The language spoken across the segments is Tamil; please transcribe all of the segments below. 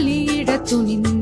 ബലിയിട തുണിന്ത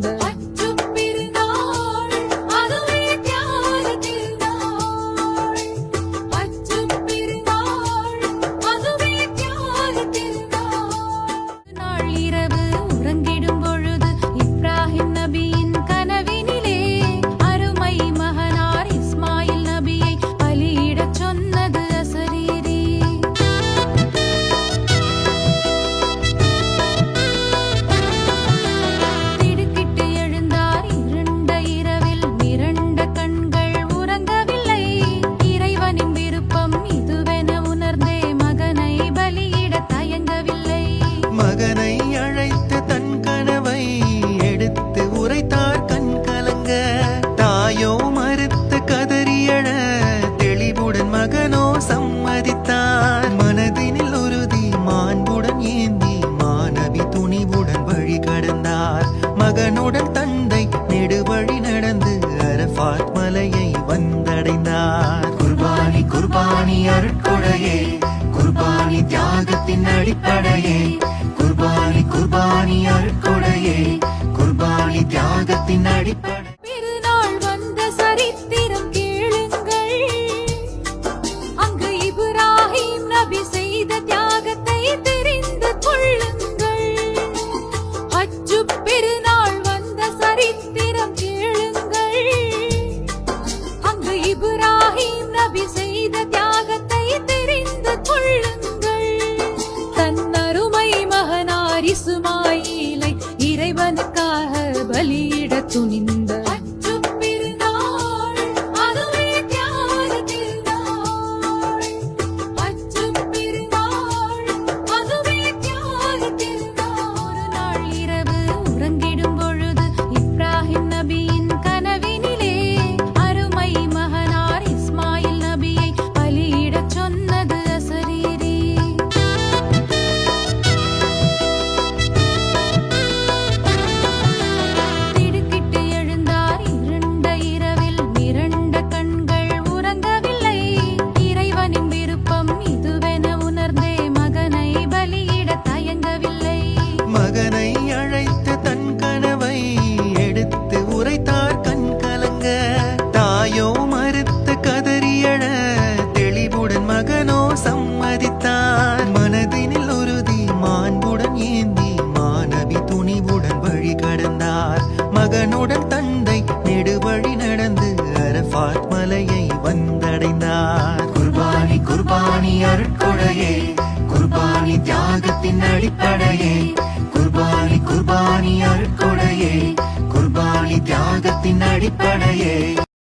அடிப்படையே. குர்பானி குர்பானி அருட்கொடையே. குர்பானி தியாகத்தின் அடிப்படை. பெருநாள் வந்த சரித்திரம் கேளுங்கள். அங்கு இப்ராஹிம் நபி செய்த தியாகத்தை தெரிந்து கொள்ளுங்கள். ஹஜ்ஜு பெருநாள் வந்த சரித்திரம் கேளுங்கள். அங்கு இப்ராஹிம் நபி tune in அருட்கொடையே குர்பானி தியாகத்தின் அடிப்படையே. குர்பானி குர்பானி அருட்கொடையே குர்பானி தியாகத்தின் அடிப்படையே.